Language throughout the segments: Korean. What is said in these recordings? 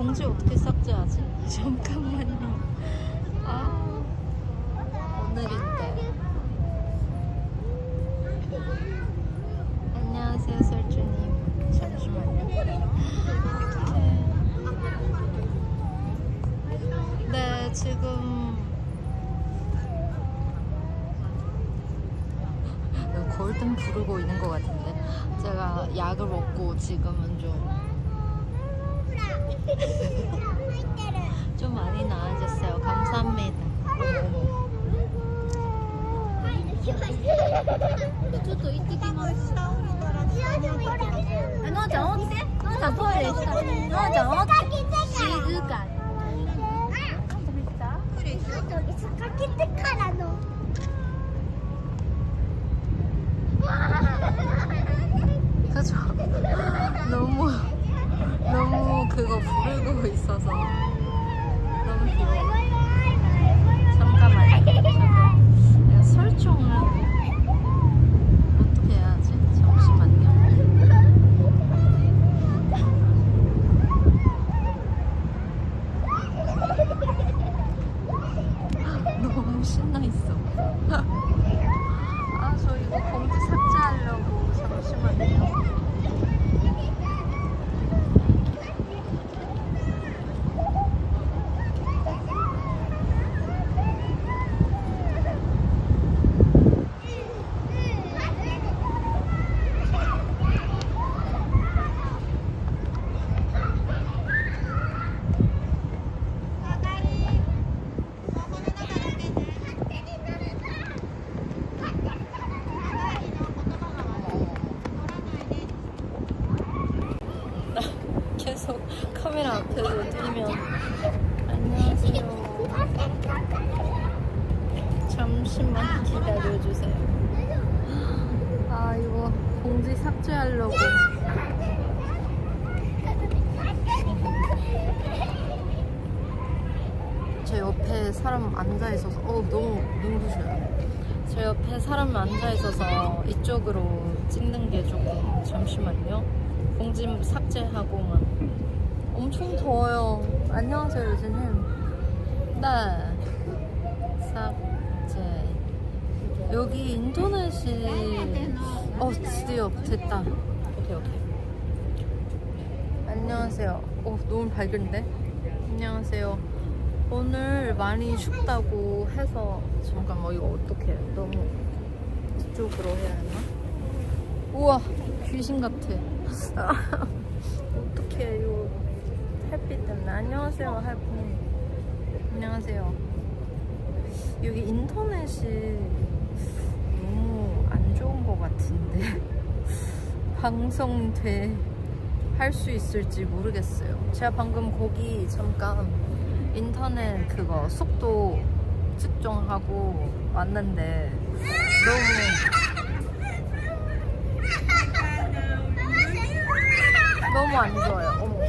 공지 어떻게 삭제하지? 잠깐만요. 아, 오늘인데. 안녕하세요, 설주님. 잠시만요. 어떡해. 네, 지금 골든 부르고 있는 것 같은데 제가 약을 먹고 지금은 좀 좀 많이 나아졌어요. 감사합니다. 저도 이때기만 너 정확해? 너 잡아버렸어. 너 정확해? 지그간 그래. 신나 있어. 아, 저 이거 공지 삭제하려고 잠시만요. 계속 카메라 앞에서 뛰면 안녕하세요. 잠시만 기다려주세요. 아 이거 공지 삭제하려고 제 옆에 사람 앉아 있어서 어 너무 눈부셔요. 제 옆에 사람 앉아 있어서 이쪽으로 찍는 게 조금 잠시만요. 공지 삭제하고만 엄청 더워요. 안녕하세요 유진님. 네. 삭제. 여기 인터넷이 어 드디어 됐다. 오케이 오케이. 안녕하세요. 어 너무 밝은데? 안녕하세요. 오늘 많이 춥다고 해서 잠깐만 이거 어떻게 너무 이쪽으로 해야 하나? 우와 귀신 같아. 어떡해 이거 햇빛 때문에 안녕하세요. 할머니 안녕하세요. 여기 인터넷이 너무 안 좋은 것 같은데 방송 돼 할 수 있을지 모르겠어요. 제가 방금 거기 잠깐 인터넷 그거 속도 측정하고 왔는데 너무 너무 안 좋아요. 어머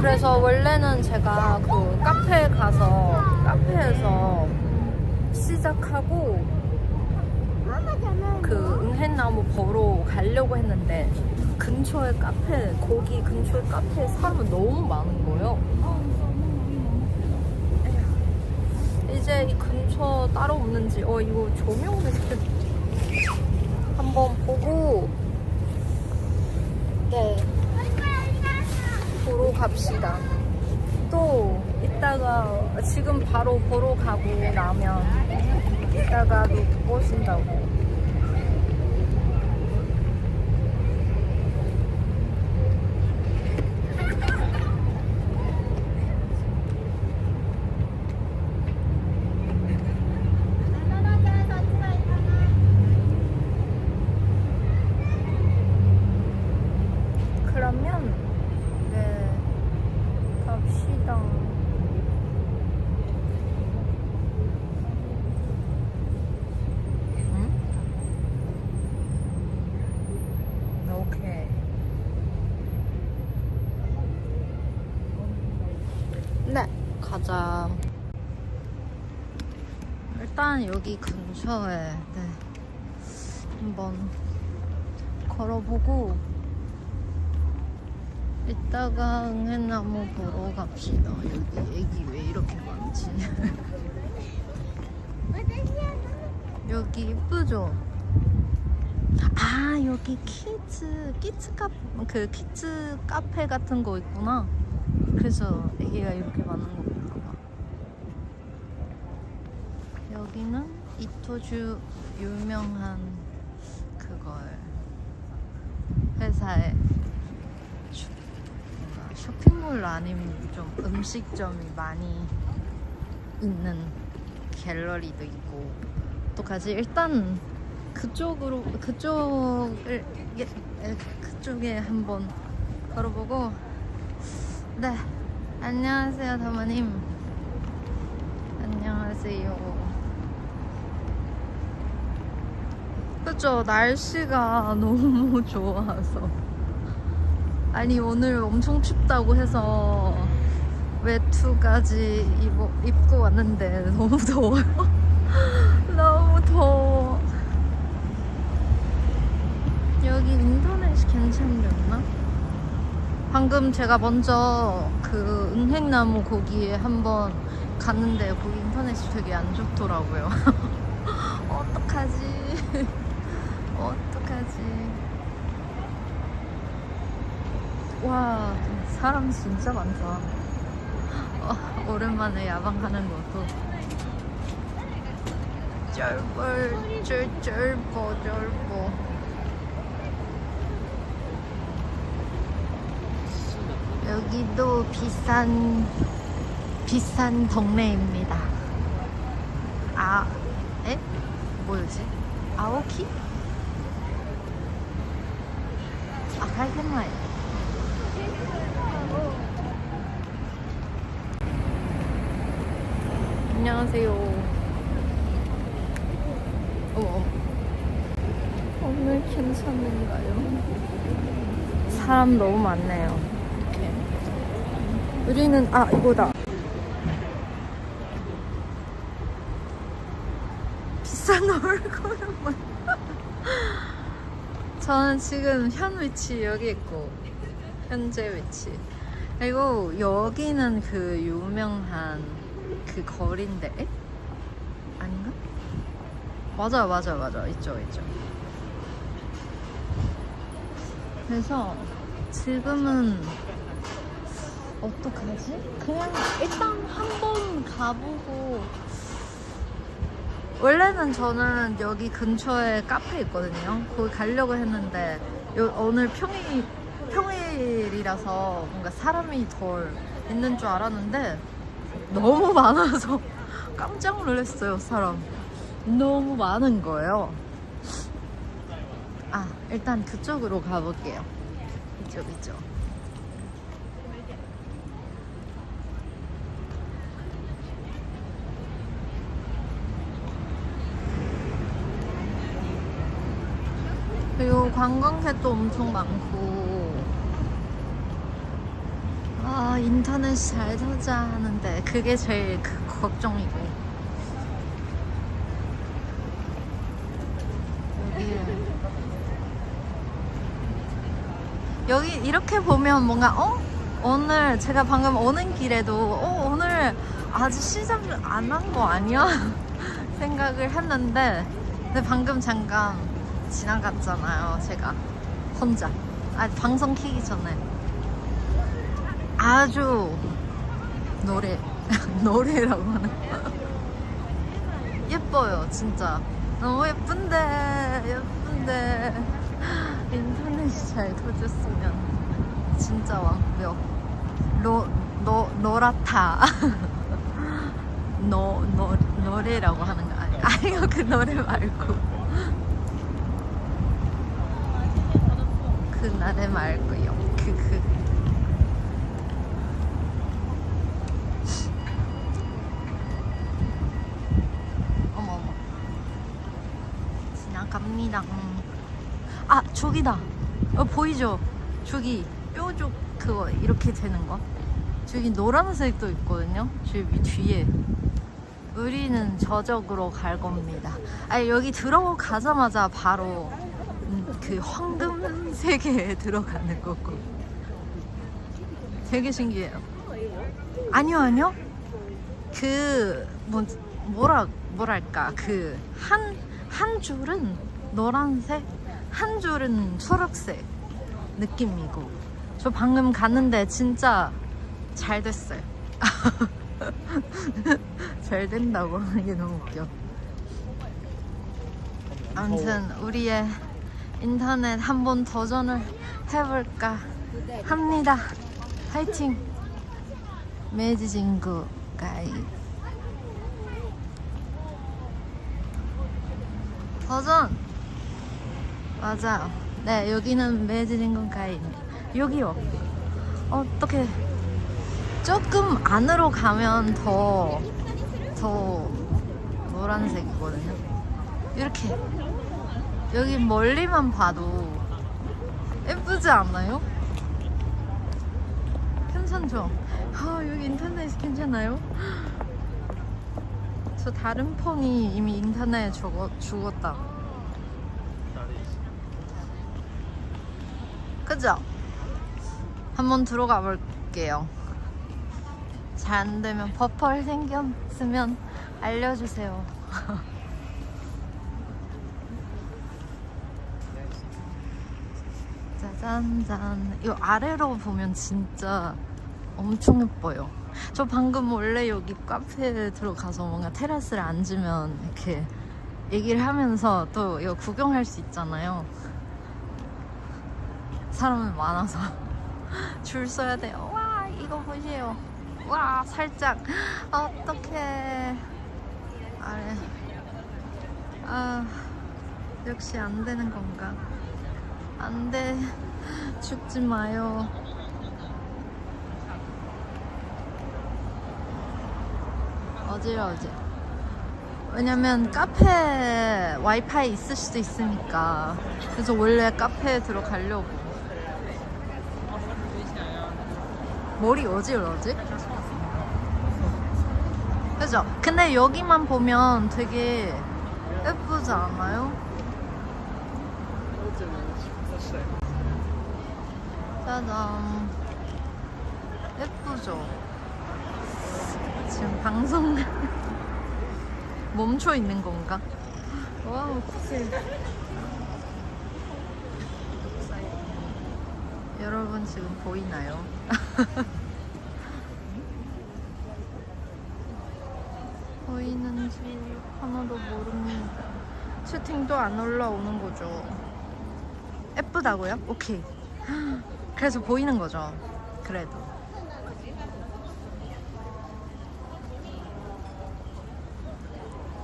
그래서 원래는 제가 그 카페에 가서 카페에서 시작하고 그 응햇나무 보러 가려고 했는데 근처에 카페 거기 근처에 카페에 사람이 너무 많은 거예요. 이제 이 근처 따로 없는지 어 이거 조명을 한번 보고 네 보러 갑시다. 또 이따가 지금 바로 보러 가고 나면 이따가도 보신다고. 그러면 네 갑시다. 응? 오케이. 네, 가자. 일단 여기 근처에 네, 한번 걸어보고 이따가 응애나무 보러 갑시다. 여기 애기 왜 이렇게 많지? 여기 이쁘죠? 아 여기 키즈 키즈 카그 키즈 카페 같은 거 있구나. 그래서 애기가 이렇게 많은 거 보나 봐. 여기는 이토주 유명한 그걸 회사에 쇼핑몰 아니면 좀 음식점이 많이 있는 갤러리도 있고 어떡하지? 일단 그쪽으로 그쪽을 예, 에, 그쪽에 한번 걸어보고 네 안녕하세요 다마님 안녕하세요 그쵸 날씨가 너무 좋아서. 아니 오늘 엄청 춥다고 해서 외투까지 입어, 입고 왔는데 너무 더워요. 너무 더워. 여기 인터넷이 괜찮겠나? 방금 제가 먼저 그 은행나무 거기에 한번 갔는데 거기 인터넷이 되게 안 좋더라고요 어떡하지 어떡하지 와 사람 진짜 많다 어, 오랜만에 야방 가는 것도 쩔벌 쩔쩔보 쩔보 여기도 비싼 비싼 동네입니다 아 에? 뭐였지? 아오키? 아 갈겠나요? 안녕하세요. 어머, 오늘 괜찮은가요? 사람 너무 많네요. 이렇게. 우리는 아 이거다. 비싼 얼굴만. 저는 지금 현 위치 여기 있고 현재 위치. 그리고 여기는 그 유명한 그 거리인데 에? 아닌가? 맞아요 맞아요 맞아요 있죠 있죠 그래서 지금은 어떡하지? 그냥 일단 한 번 가보고 원래는 저는 여기 근처에 카페 있거든요 거기 가려고 했는데 요- 오늘 평일, 평일이라서 뭔가 사람이 덜 있는 줄 알았는데 너무 많아서 깜짝 놀랐어요, 사람. 너무 많은 거예요. 아, 일단 그쪽으로 가볼게요. 이쪽, 이쪽. 그리고 관광객도 엄청 많고 아 인터넷 잘 터자 하는데 그게 제일 그 걱정이고. 여기. 여기 이렇게 보면 뭔가 어? 오늘 제가 방금 오는 길에도 어 오늘 아직 시작 안 한 거 아니야? 생각을 했는데 근데 방금 잠깐 지나갔잖아요 제가. 혼자. 아 방송 키기 전에 아주 노래 노래라고 하는 거 예뻐요 진짜. 너무 예쁜데 예쁜데. 인터넷이 잘 터졌으면 진짜 완벽. 로, 노, 노랗다 노, 노, 노래라고 하는 거 아니 아니요 그 노래 말고. 그 노래 말고요. 그 그. 저기다 어 보이죠 저기 뾰족 그거 이렇게 되는 거 저기 노란색도 있거든요 저기 뒤에 우리는 저적으로 갈 겁니다. 아니 여기 들어가자마자 바로 음, 그 황금 세계에 들어가는 거고. 되게 신기해요. 아니요 아니요. 그 뭐, 뭐라 뭐랄까 그 한한 줄은 노란색, 한 줄은 초록색 느낌이고. 저 방금 갔는데 진짜 잘 됐어요. 잘 된다고 하는 게 너무 웃겨. 아무튼 우리의 인터넷 한 번 도전을 해볼까 합니다. 화이팅! 매지진구 가이 도전! 맞아요. 네, 여기는 매지진구 가이입니다. 여기요. 어떻게 조금 안으로 가면 더, 더 노란색이거든요. 이렇게. 여기 멀리만 봐도 예쁘지 않나요? 괜찮죠? 아, 여기 인터넷 괜찮아요? 저 다른 폰이 이미 인터넷에 죽어, 죽었다. 그죠? 한번 들어가 볼게요. 잘 안 되면 버퍼 생겼으면 알려주세요. 짜잔짠. 이 아래로 보면 진짜 엄청 예뻐요. 저 방금 원래 여기 카페에 들어가서 뭔가 테라스를 앉으면 이렇게 얘기를 하면서 또 이거 구경할 수 있잖아요. 사람이 많아서 줄 서야 돼요. 와 이거 보세요. 와 살짝. 어떡해. 아래. 아 역시 안 되는 건가? 안 돼. 죽지 마요. 어지러워지 왜냐면 카페 와이파이 있을 수도 있으니까. 그래서 원래 카페에 들어가려고 머리 어지러워지? 그죠? 근데 여기만 보면 되게 예쁘지 않아요? 짜잔 예쁘죠? 지금 방송 멈춰 있는 건가? 와우 쿠 여러분 지금 보이나요? 보이는지 하나도 모릅니다. 채팅도 안 올라오는 거죠. 예쁘다고요? 오케이. 그래서 보이는 거죠. 그래도.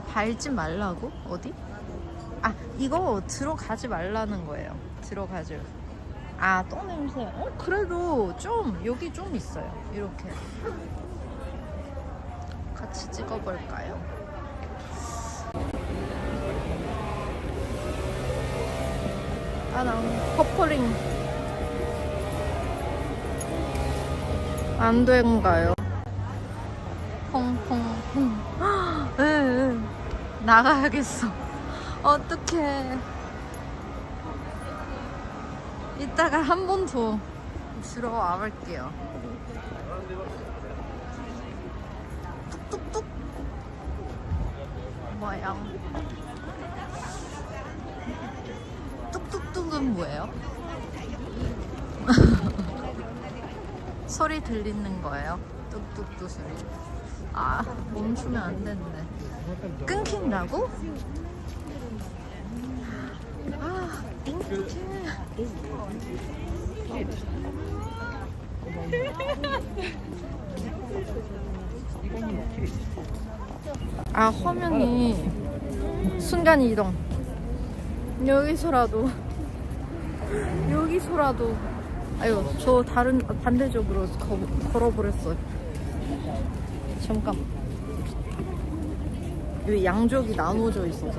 밟지 말라고? 어디? 아, 이거 들어가지 말라는 거예요. 들어가지. 아, 똥 냄새. 어, 그래도 좀, 여기 좀 있어요. 이렇게. 같이 찍어볼까요? 아, 나 퍼플링. 안 된가요? 퐁퐁퐁. 에, 에. 나가야겠어. 어떡해. 이따가 한 번더 들어와 볼게요. 뚝뚝뚝. 뭐야? 뚝뚝뚝은 뭐예요? 소리 들리는 거예요? 뚝뚝뚝 소리. 아, 멈추면 안 되는데. 끊긴다고? 아. 아, 화면이 순간 이동. 여기서라도, 여기서라도. 아유, 저 다른, 반대쪽으로 거, 걸어버렸어요. 잠깐. 여기 양쪽이 나눠져 있어서.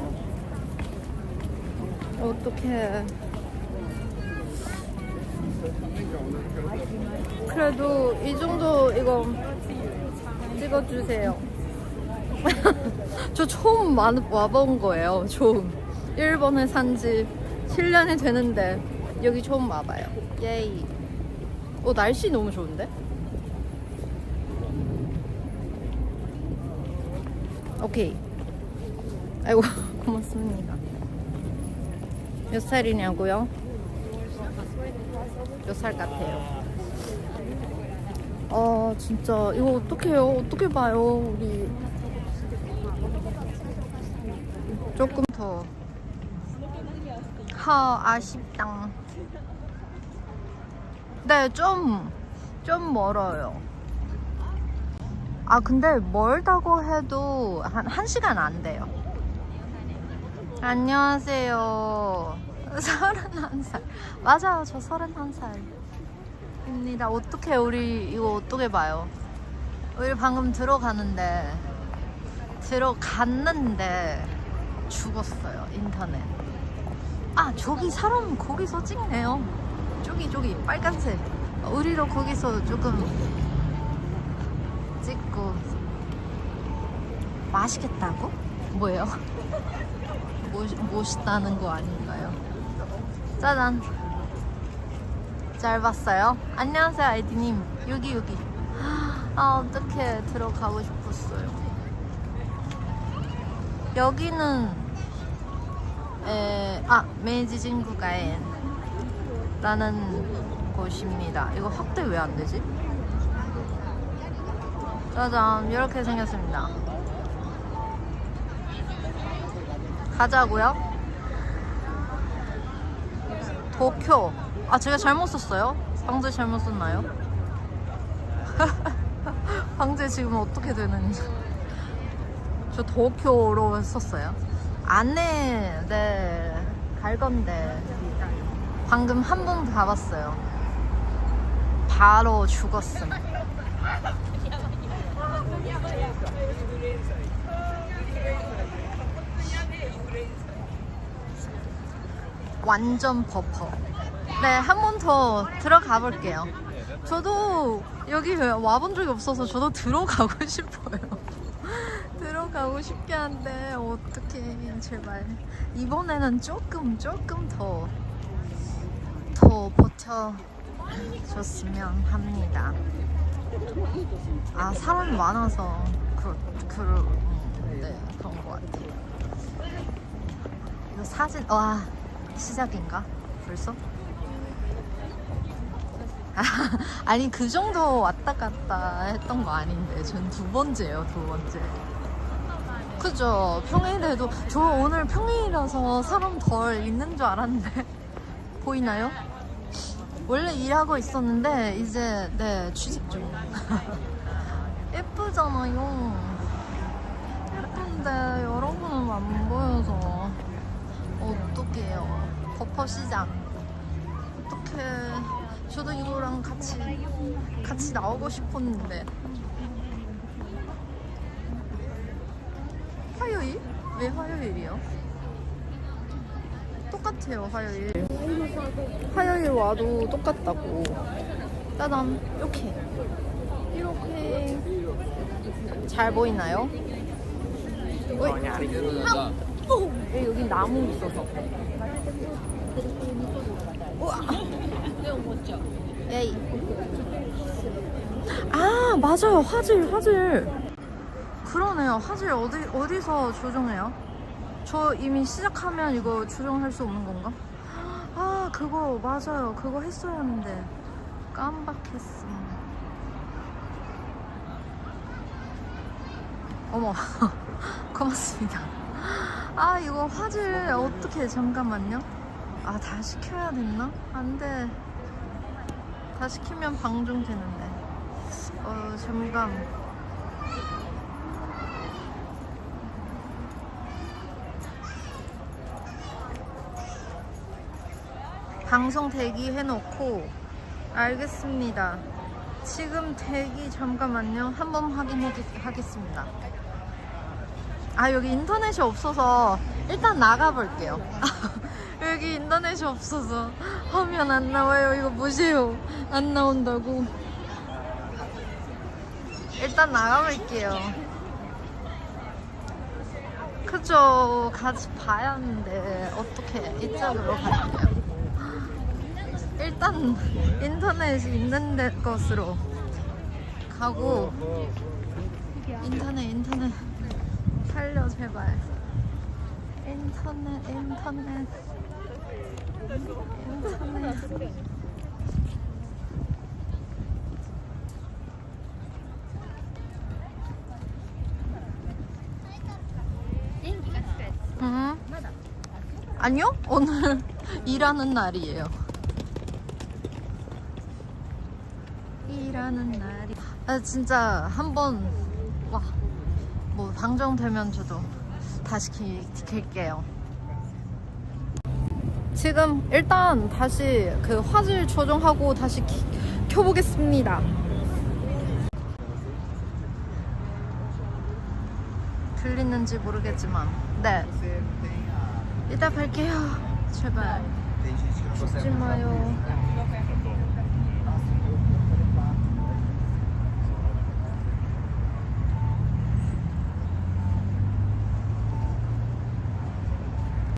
어떡해. 그래도 이 정도 이거 찍어주세요. 저 처음 와- 와본 거예요. 처음. 일본에 산 지 7년이 되는데 여기 처음 와봐요. 예이. 어 날씨 너무 좋은데? 오케이. 아이고 고맙습니다. 몇 살이냐고요? 몇 살 같아요? 아 진짜 이거 어떡해요? 어떻게 봐요 우리 조금 더 하, 아쉽다 네, 좀, 좀 멀어요. 아, 근데 멀다고 해도 한, 한 시간 안 돼요. 안녕하세요. 서른한 살. 맞아요, 저 서른한 살 입니다. 어떻게, 우리 이거 어떻게 봐요? 우리 방금 들어가는데, 들어갔는데 죽었어요, 인터넷. 아, 저기 사람 거기서 찍네요. 저기 저기 빨간색 우리도 거기서 조금 찍고 맛있겠다고? 뭐예요? 멋, 멋있다는 거 아닌가요? 짜잔 잘 봤어요? 안녕하세요 아이디님 여기 여기 아 어떻게 들어가고 싶었어요 여기는 에, 아 메이지 진구가엔 라는 곳입니다. 이거 확대 왜 안 되지? 짜잔, 이렇게 생겼습니다. 가자고요. 도쿄. 아, 제가 잘못 썼어요? 방제 잘못 썼나요? 방제 지금 어떻게 되는지. 저 도쿄로 썼어요. 안에, 네, 갈 건데. 방금 한번 봐봤어요. 바로 죽었음. 완전 버퍼. 네, 한 번 더 들어가 볼게요. 저도 여기 와본 적이 없어서 저도 들어가고 싶어요. 들어가고 싶긴 한데 어떻게 제발 이번에는 조금 조금 더 더 버텨줬으면 합니다. 아 사람이 많아서 그, 그, 음, 네 그런 것 같아요. 이거 사진 와 시작인가 벌써? 아니 그 정도 왔다 갔다 했던 거 아닌데. 전 두 번째예요 두 번째. 그죠? 평일에도 저 오늘 평일이라서 사람 덜 있는 줄 알았는데. 보이나요? 원래 일하고 있었는데 이제 네 취직 중. 예쁘잖아요. 예쁜데 여러분은 안 보여서 어떡해요. 버퍼 시장 어떡해 저도 이거랑 같이 같이 나오고 싶었는데. 화요일? 왜 화요일이요? 똑같아요 화요일. 화요일 와도 똑같다고. 짜잔 이렇게. 이렇게. 잘 보이나요? 어, 왜 여기 나무 있어서? 우와 에이. 아 맞아요. 화질 화질. 그러네요. 화질 어디, 어디서 조정해요? 저 이미 시작하면 이거 조정할 수 없는 건가? 아 그거 맞아요. 그거 했어야 했는데. 깜빡했음 어머. 고맙습니다. 아 이거 화질 어떻게 잠깐만요. 아 다 시 켜야 됐나? 안돼 다 시키면 방종 되는데 어 잠깐 방송 대기해놓고 알겠습니다. 지금 대기 잠깐만요. 한번 확인하겠습니다. 아 여기 인터넷이 없어서 일단 나가볼게요. 여기 인터넷이 없어서 화면 안 나와요. 이거 보세요. 안 나온다고. 일단 나가볼게요. 이쪽 같이 봐야 하는데 어떻게 이쪽으로 갈게요. 일단 인터넷이 있는 데 것으로 가고 인터넷 인터넷 살려 제발 인터넷 인터넷 음. 아니요? 오늘 일하는 날이에요. 일하는 날이 아 진짜 한 번 와 뭐 방정되면 저도 다시 키, 킬게요 지금 일단 다시 그 화질 조정하고 다시 키, 켜보겠습니다. 들리는지 모르겠지만 네. 이따 뵐게요. 제발. 죽지 마요